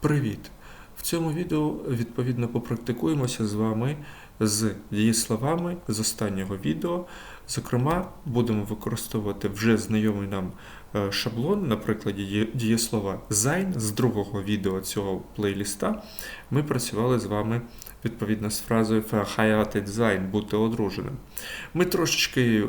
Привіт! В цьому відео відповідно попрактикуємося з вами з дієсловами з останнього відео. Зокрема, будемо використовувати вже знайомий нам шаблон на прикладі дієслова sein з другого відео цього плейліста. Ми працювали з вами відповідно з фразою verheiratet sein, бути одруженим. Ми трошечки е,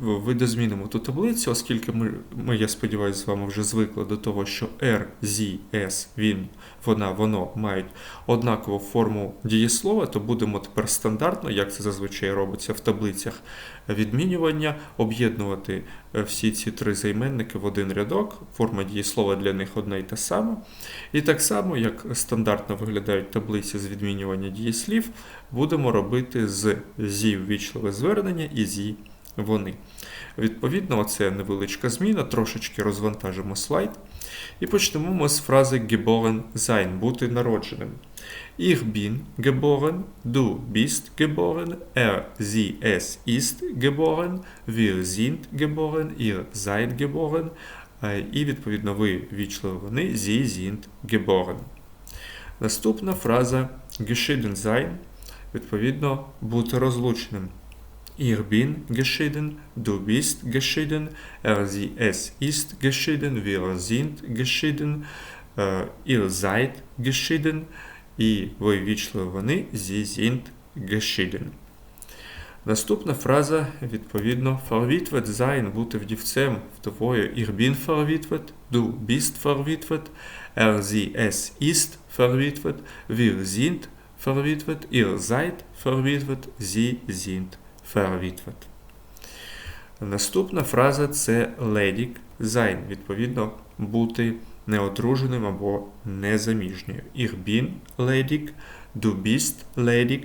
видозмінимо ту таблицю, оскільки ми, ми я сподіваюся, з вами вже звикли до того, що R, Z, S, він, вона, воно мають однакову форму дієслова, то будемо тепер стандартно, як це зазвичай робиться в таблицях відмінювання, об'єднувати е, всі ці три займенники в один рядок. Форма дієслова для них одна і та сама. І так само, як стандартно виглядають таблиці з відмінювання дієслів, будемо робити з зі ввічливе звернення і зі вони. Відповідно, оце невеличка зміна, трошечки розвантажимо слайд. І почнемо ми з фрази geboren sein, бути народженим. Ich bin geboren, du bist geboren, er, sie, es ist geboren, wir sind geboren, ihr seid geboren, е, і відповідно ви вічливо вони, sie sind geboren. Наступна фраза geschieden sein, відповідно, бути розлученим. Ich bin geschieden, du bist geschieden, er, sie, es ist geschieden, wir sind geschieden, äh, ihr seid geschieden, І ви вічливо вони, geschieden. Наступна фраза, відповідно, verwitwet sein, бути вдівцем, вдовою. Ich bin verwitwet, du bist verwitwet, er, sie, es ist verwitwet, wir sind verwitwet, ihr seid verwitwet, sie sind verwitwet. Наступна фраза це ledig sein, відповідно, бути неодруженим або незаміжньою. Ich bin ledig, du bist ledig,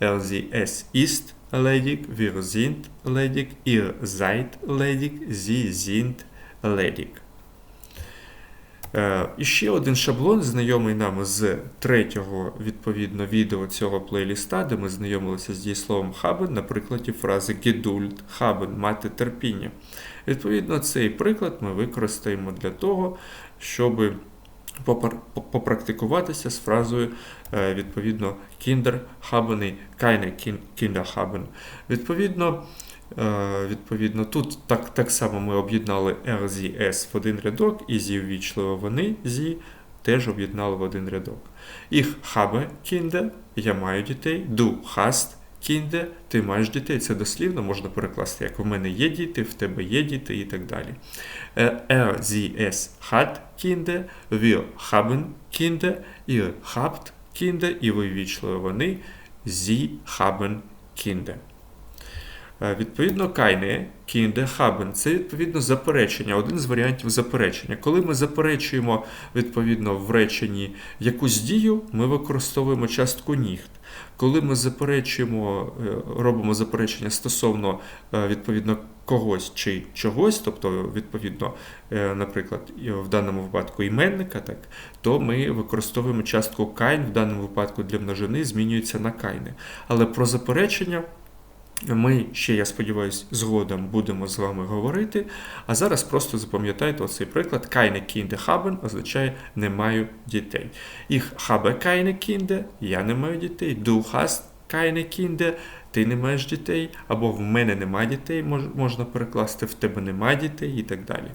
er, sie, es ist ledig, wir sind ledig, ihr seid ledig, sie sind ledig. Е, І ще один шаблон, знайомий нам з третього відповідно відео цього плейліста, де ми знайомилися з дієсловом haben на прикладі фрази geduld, haben, мати терпіння. Відповідно, цей приклад ми використаємо для того, щоб попрактикуватися з фразою е, відповідно Kinder haben keine Kinder haben. Відповідно, Е, Відповідно, тут так, так само ми об'єднали R, Z, S в один рядок, і зі ввічливо вони зі теж об'єднали в один рядок. Ich habe Kinder, я маю дітей, du hast Kinder, ти маєш дітей. Це дослівно можна перекласти, як в мене є діти, в тебе є діти і так далі. Er, sie, es hat Kinder, wir haben Kinder, ihr habt Kinder, і ви ввічливо вони, sie haben Kinder. Е, Відповідно, кайне, кінде, хабен це відповідно заперечення, один з варіантів заперечення. Коли ми заперечуємо відповідно в реченні якусь дію, ми використовуємо частку ніхт. Коли ми заперечуємо, е, робимо заперечення стосовно е, відповідно когось чи чогось, тобто, відповідно, наприклад, в даному випадку іменника, так, то ми використовуємо частку кайн, в даному випадку для множини змінюється на кайне. Але про заперечення. Ми ще, я сподіваюся, згодом будемо з вами говорити. А зараз просто запам'ятайте оцей приклад. Keine Kinder haben означає не маю дітей. Ich habe keine Kinder, я не маю дітей. Du hast keine Kinder, ти не маєш дітей. Або в мене немає дітей, можна перекласти, в тебе немає дітей і так далі.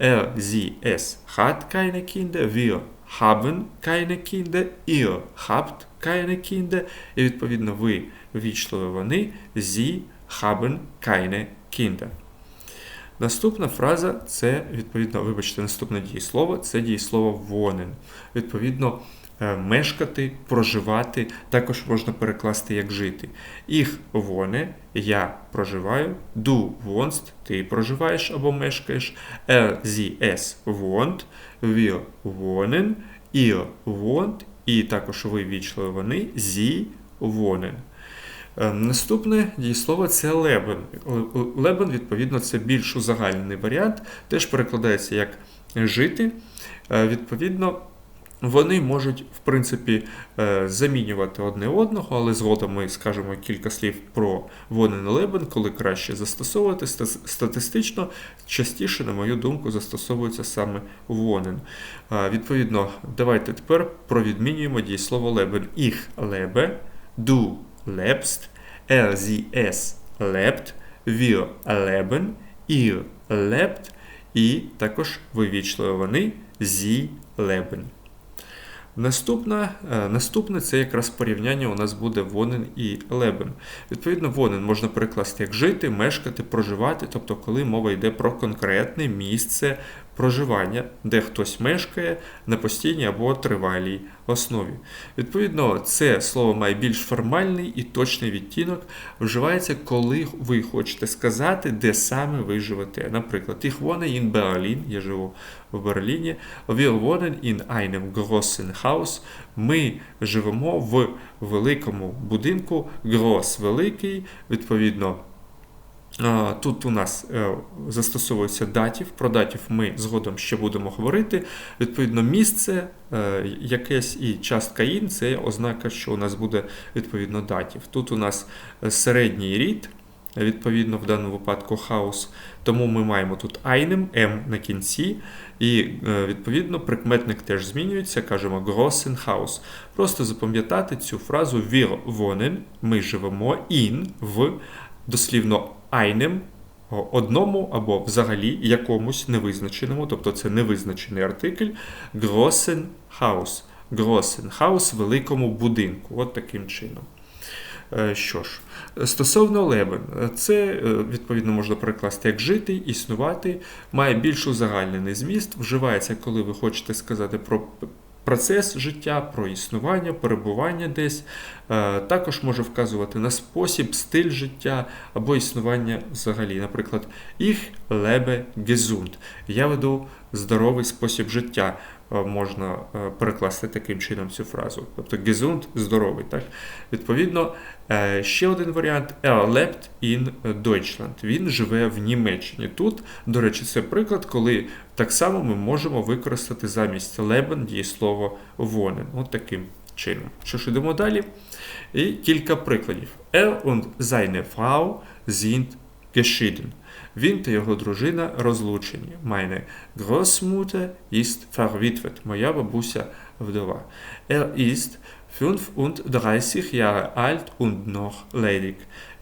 Er, sie, es hat keine Kinder, wir haben keine Kinder, ihr habt keine Kinder. І відповідно ви вічливі вони, sie haben keine Kinder. Наступна фраза це, відповідно, вибачте, наступне дієслово це дієслово wohnen. Відповідно, е, мешкати, проживати, також можна перекласти як жити. Ich wohne, я проживаю, du wohnst, ти проживаєш або мешкаєш, er, sie, es wohnt, wir wohnen, ihr wohnt, і також ви вічливі вони, зі wohnen. Е, Наступне дієслово це лебен. Лебен, відповідно, це більш узагальний варіант, теж перекладається як жити. Е, Відповідно, Вони можуть, в принципі, е, замінювати одне одного, але згодом ми скажемо кілька слів про вонен лебен, коли краще застосовувати. Статистично частіше, на мою думку, застосовується саме вонен. Відповідно, давайте тепер провідмінюємо дієслово лебен. Їх лебе, du lebst, er sie es lebt, wir leben, і також вивічливо вони sie leben. Наступна, е, Наступне це якраз порівняння у нас буде вонен і лебен. Відповідно, вонен можна перекласти як жити, мешкати, проживати, тобто, коли мова йде про конкретне місце проживання, де хтось мешкає на постійній або тривалій основі. Відповідно, це слово має більш формальний і точний відтінок, вживається, коли ви хочете сказати, де саме ви живете. Наприклад, ich wohne in Berlin, я живу в Берліні, wir wohnen in einem großen Haus, ми живемо в великому будинку, groß – великий, відповідно. Тут у нас е, застосовується датів. Про датів ми згодом ще будемо говорити. Відповідно, місце е, якесь і частка ін це ознака, що у нас буде відповідно датів. Тут у нас середній рід, відповідно, в даному випадку хаус. Тому ми маємо тут einem, М на кінці, і, е, відповідно, прикметник теж змінюється, кажемо großen Haus. Просто запам'ятати цю фразу wir wohnen, ми живемо in в дослівно айнем одному або взагалі якомусь невизначеному, тобто це невизначений артикль, großen Haus. Großen Haus великому будинку. От таким чином. Е, що ж, стосовно лебен, це е, відповідно можна перекласти як жити, існувати, має більш узагальнений зміст, вживається, коли ви хочете сказати про процес життя, про існування, перебування десь. Е, також може вказувати на спосіб, стиль життя або існування взагалі. Наприклад, їх лебе gesund» Я веду здоровий спосіб життя. Е, можна е, перекласти таким чином цю фразу. Тобто gesund – здоровий. Так? Відповідно, ще один варіант er lebt in Deutschland. Він живе в Німеччині. Тут, до речі, це приклад, коли так само ми можемо використати замість leben дієслово wohnen. От таким чином. Що ж, йдемо далі. І кілька прикладів. Er und seine Frau sind geschieden. Він та його дружина розлучені. Meine Großmutter ist verwitwet. Моя бабуся вдова. Er ist 35 Jahre alt und noch ledig.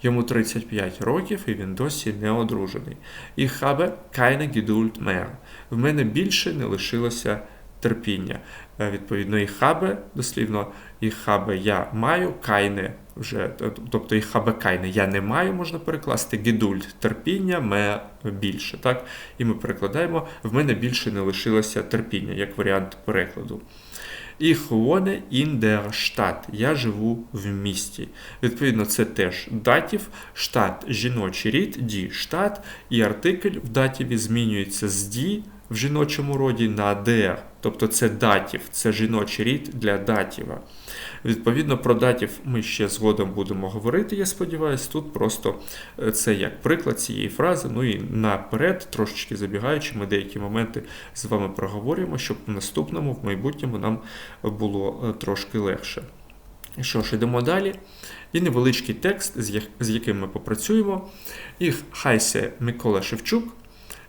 Йому 35 років і він досі не одружений. Ich habe keine Geduld mehr. В мене більше не лишилося терпіння. Е, відповідно, і хабе, дослівно, і хабе я маю, кайне вже, тобто і хабе кайне я не маю, можна перекласти, гідуль терпіння ме більше. так? І ми перекладаємо, в мене більше не лишилося терпіння, як варіант перекладу. І wohne in. Я живу в місті. Відповідно, це теж датів, штат жіночий рід, ді штат, і артикль в датіві змінюється з ді в жіночому роді на «der». Тобто це датів, це жіночий рід для датіва. Відповідно, про датів ми ще згодом будемо говорити, я сподіваюся, тут просто е, це як приклад цієї фрази. Ну і наперед, трошечки забігаючи, ми деякі моменти з вами проговорюємо, щоб в наступному, в майбутньому нам було е, трошки легше. Що ж, йдемо далі. І невеличкий текст, з яким ми попрацюємо. Їх Хайсе Микола Шевчук.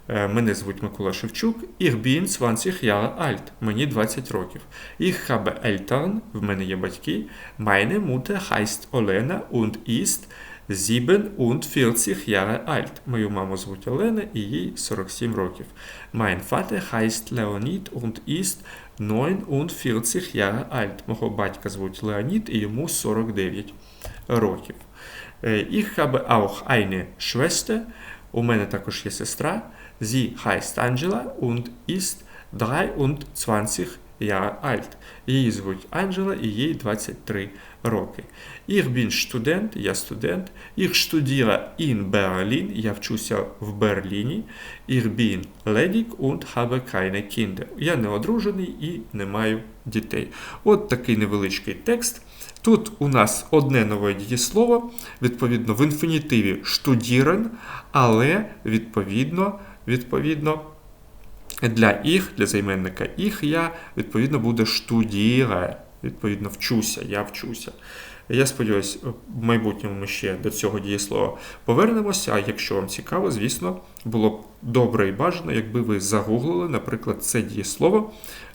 Е, мене звуть Микола Шевчук. Ich bin 20 Jahre alt. Мені 20 років. Ich habe Eltern, в мене є батьки. Meine Mutter heißt Олена und ist 47 Jahre alt. Мою маму звуть Олена і їй 47 років. Mein Vater heißt Leonid und ist 49 Jahre alt. Мого батька звуть Леонід і йому 49 років. Ich habe auch eine Schwester. У мене також є сестра. Sie heißt Angela und ist 23 Jahre alt. Її звуть Анджела і їй 23 роки. Ich bin Student, я студент. Ich studiere in Berlin, я вчуся в Берліні. Ich bin ledig und habe keine Kinder. Я не одружений і не маю дітей. От такий невеличкий текст. Тут у нас одне нове дієслово, відповідно, в інфінітиві штудірен, але відповідно відповідно, Для їх, для займенника їх я, відповідно, буде штудіре. Відповідно, вчуся, я вчуся. Я сподіваюся, в майбутньому ми ще до цього дієслова повернемося. А якщо вам цікаво, звісно, було б добре і бажано, якби ви загуглили, наприклад, це дієслово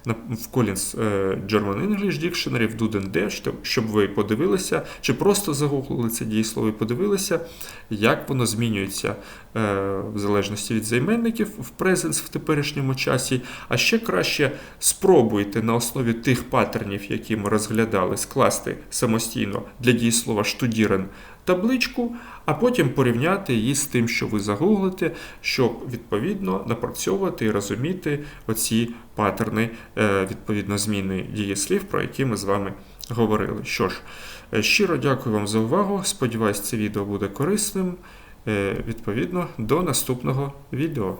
в Collins е, German English Dictionary в Duden Dash, щоб ви подивилися, чи просто загуглили це дієслово і подивилися, як воно змінюється е, в залежності від займенників в презенс в теперішньому часі. А ще краще спробуйте на основі тих паттернів, які ми розглядали, скласти самостійно для дієслова штудірен табличку, а потім порівняти її з тим, що ви загуглите, щоб відповідно напрацьовувати і розуміти оці паттерни, е, відповідно, зміни дієслів, про які ми з вами говорили. Що ж, е, щиро дякую вам за увагу. Сподіваюсь, це відео буде корисним. Е, Відповідно, до наступного відео.